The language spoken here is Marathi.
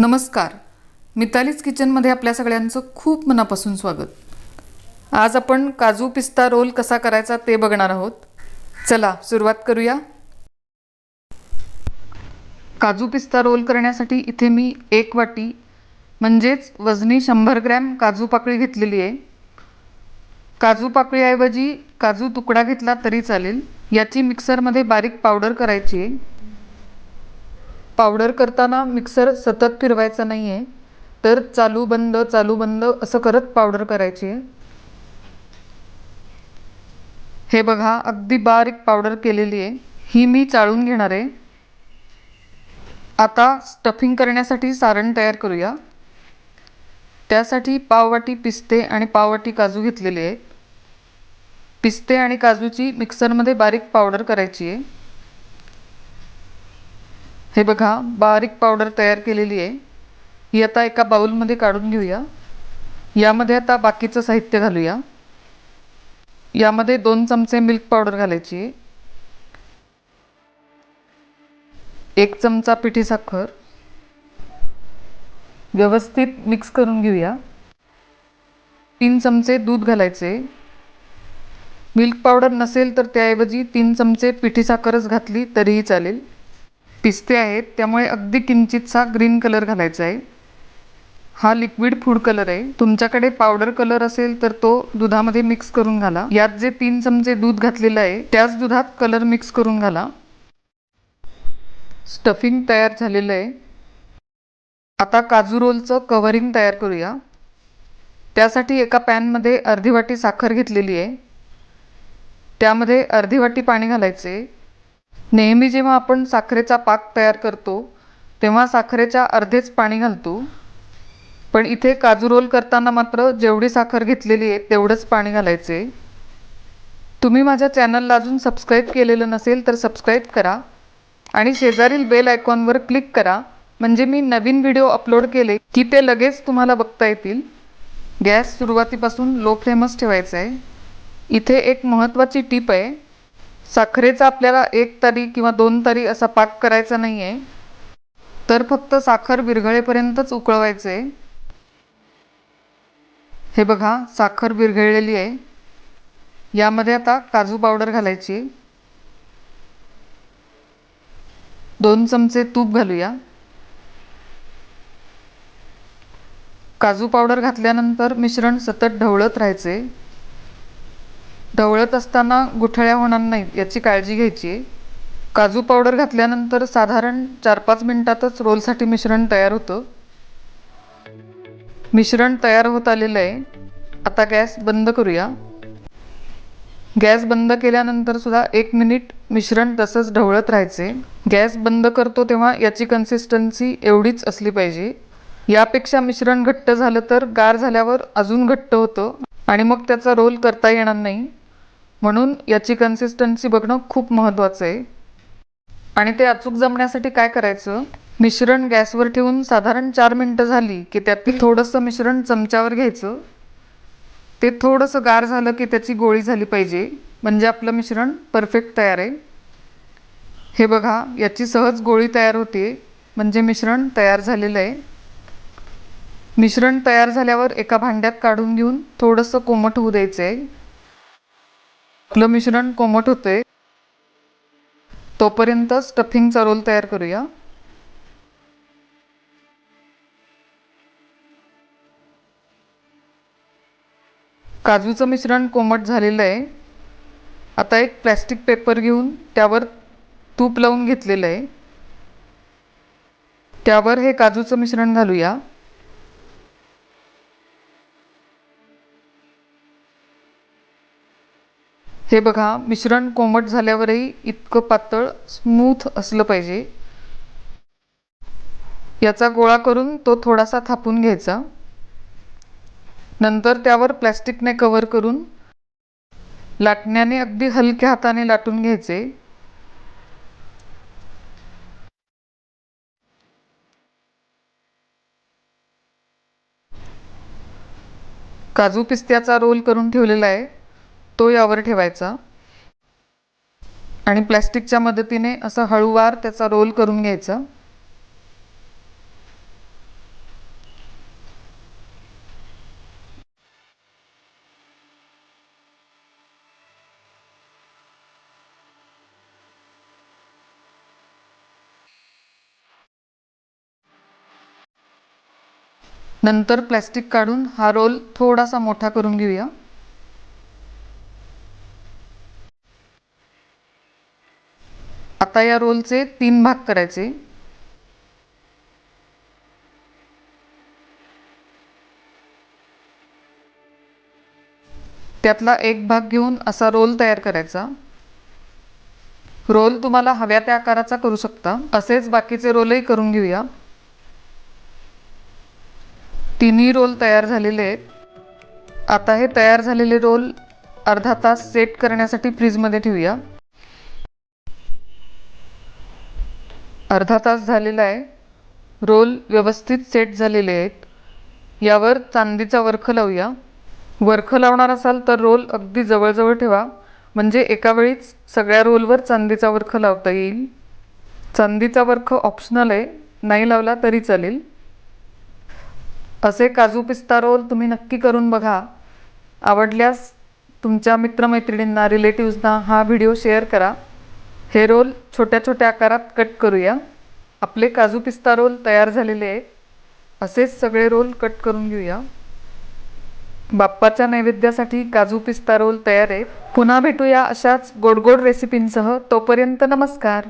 नमस्कार. मितालीज किचनमध्ये आपल्या सगळ्यांचं खूप मनापासून स्वागत. आज आपण काजू पिस्ता रोल कसा करायचा ते बघणार आहोत. चला सुरुवात करूया. काजू पिस्ता रोल करण्यासाठी इथे मी एक वाटी म्हणजेच वजनी शंभर ग्रॅम काजू पाकळी घेतलेली आहे. काजू पाकळीऐवजी काजू तुकडा घेतला तरी चालेल. याची मिक्सरमध्ये बारीक पावडर करायची आहे. पावडर करताना मिक्सर सतत फिरवायचा नाही आहे तर चालू बंद चालू बंद असं करत पावडर करायची. आहे हे बघा अगदी बारीक पावडर केलेली आहे ही मी चाळून घेणार आहे. आता स्टफिंग करण्यासाठी सारण तयार करूया. त्यासाठी पाववाटी पिस्ते आणि पाववाटी काजू घेतलेले आहेत. पिस्ते आणि काजूची मिक्सरमध्ये बारीक पावडर करायची आहे हे बघा बारीक पावडर तयार केलेली आहे. ही आता एका बाउलमध्ये काढून घेऊया. यामध्ये आता बाकीचं साहित्य घालूया. यामध्ये दोन चमचे मिल्क पावडर घालायची आहे. एक चमचा पिठी साखर. व्यवस्थित मिक्स करून घेऊया. तीन चमचे दूध घालायचे. मिल्क पावडर नसेल तर त्याऐवजी तीन चमचे पिठी साखरच घातली तरीही चालेल. पिस्ते आहेत त्यामुळे अगदी किंचितसा ग्रीन कलर घालायचा आहे. हा लिक्विड फूड कलर आहे. तुमच्याकडे पावडर कलर असेल तर तो दुधामध्ये मिक्स करून घाला. यात जे तीन चमचे दूध घातलेलं आहे त्याच दुधात कलर मिक्स करून घाला. स्टफिंग तयार झालेलं आहे. आता काजू रोलचं कवरिंग तयार करूया. त्यासाठी एका पॅनमध्ये अर्धी वाटी साखर घेतलेली आहे. त्यामध्ये अर्धी वाटी पाणी घालायचे. नेहमी जेव्हा आपण साखरेचा पाक तयार करतो तेव्हा साखरेच्या अर्धेच पाणी घालतो. पण इथे काजू रोल करताना मात्र जेवढी साखर घेतलेली आहे तेवढंच पाणी घालायचे. तुम्ही माझ्या चॅनलला अजून सबस्क्राईब केलेलं नसेल तर सबस्क्राईब करा आणि शेजारील बेल आयकॉनवर क्लिक करा. म्हणजे मी नवीन व्हिडिओ अपलोड केले की ते लगेच तुम्हाला बघता येतील. गॅस सुरुवातीपासून लो फ्लेमच ठेवायचा आहे इथे एक महत्त्वाची टीप आहे. साखरेचा आपल्याला एक तारी किंवा दोन तारी असा पाक करायचा नाही आहे तर फक्त साखर विरघळेपर्यंतच उकळवायचं. आहे हे बघा साखर विरघळलेली आहे. यामध्ये आता काजू पावडर घालायची. दोन चमचे तूप घालूया. काजू पावडर घातल्यानंतर मिश्रण सतत ढवळत राहायचे. ढवळत असताना गुठळ्या होणार नाहीत याची काळजी घ्यायची आहे. काजू पावडर घातल्यानंतर साधारण चार पाच मिनटातच रोलसाठी मिश्रण तयार होतं. मिश्रण तयार होत आलेलं आहे. आता गॅस बंद करूया. गॅस बंद केल्यानंतर सुद्धा एक मिनिट मिश्रण तसंच ढवळत राहायचे. गॅस बंद करतो तेव्हा याची कन्सिस्टन्सी एवढीच असली पाहिजे. यापेक्षा मिश्रण घट्ट झालं तर गार झाल्यावर अजून घट्ट होतं आणि मग त्याचा रोल करता येणार नाही. म्हणून याची कन्सिस्टन्सी बघणं खूप महत्त्वाचं आहे. आणि ते अचूक जमण्यासाठी काय करायचं? मिश्रण गॅसवर ठेवून साधारण चार मिनटं झाली की त्यातील थोडंसं मिश्रण चमच्यावर घ्यायचं. ते थोडंसं गार झालं की त्याची गोळी झाली पाहिजे. म्हणजे आपलं मिश्रण परफेक्ट तयार आहे. हे बघा याची सहज गोळी तयार होते. म्हणजे मिश्रण तयार झालेलं आहे. मिश्रण तयार झाल्यावर एका भांड्यात काढून घेऊन थोडंसं कोमट होऊ द्यायचं आहे आपलं मिश्रण कोमट होते तोपर्यंत स्टफिंगचा रोल तयार करूया. काजूचं मिश्रण कोमट झालेलं आहे. आता एक प्लॅस्टिक पेपर घेऊन त्यावर तूप लावून घेतलेलं आहे. त्यावर हे काजूचं मिश्रण घालूया. हे बघा मिश्रण कोमट झाल्यावरही इतकं पातळ स्मूथ असलं पाहिजे. याचा गोळा करून तो थोडासा थापून घ्यायचा. नंतर त्यावर प्लॅस्टिकने कव्हर करून लाटण्याने अगदी हलक्या हाताने लाटून घ्यायचे. काजू पिस्त्याचा रोल करून ठेवलेला आहे. तो यावर ठेवायचा. आणि प्लॅस्टिकच्या मदतीने असं हळूवार त्याचा रोल करून घ्यायचा. नंतर प्लॅस्टिक काढून हा रोल थोडासा मोठा करून घेऊया. आता या रोलचे तीन भाग करायचे. त्यातला एक भाग घेऊन असा रोल तयार करायचा. रोल तुम्हाला हव्या त्या आकाराचा करू शकता. असेच बाकीचे रोलही करून घेऊया. तिन्ही रोल तयार झालेले आहेत. आता हे तयार झालेले रोल अर्धा तास सेट करण्यासाठी फ्रीजमध्ये ठेवूया. अर्धा तास झालेला आहे. रोल व्यवस्थित सेट झालेले आहेत. यावर चांदीचा वर्ख लावूया. वर्ख लावणार असाल तर रोल अगदी जवळजवळ ठेवा. म्हणजे एका वेळीच सगळ्या रोलवर चांदीचा वर्ख लावता येईल. चांदीचा वर्ख ऑप्शनल आहे. नाही लावला तरी चालेल. असे काजू पिस्ता रोल तुम्ही नक्की करून बघा. आवडल्यास तुमच्या मित्रमैत्रिणींना रिलेटिव्सना हा व्हिडिओ शेअर करा. हे रोल छोट्या छोट्या आकारात कट करूया. आपले काजू पिस्ता रोल तयार झालेले आहेत असेच सगळे रोल कट करून घेऊया. बाप्पाच्या नैवेद्यासाठी काजू पिस्ता रोल तयार आहे. पुन्हा भेटूया अशाच गोड गोड रेसिपींसह तोपर्यंत नमस्कार.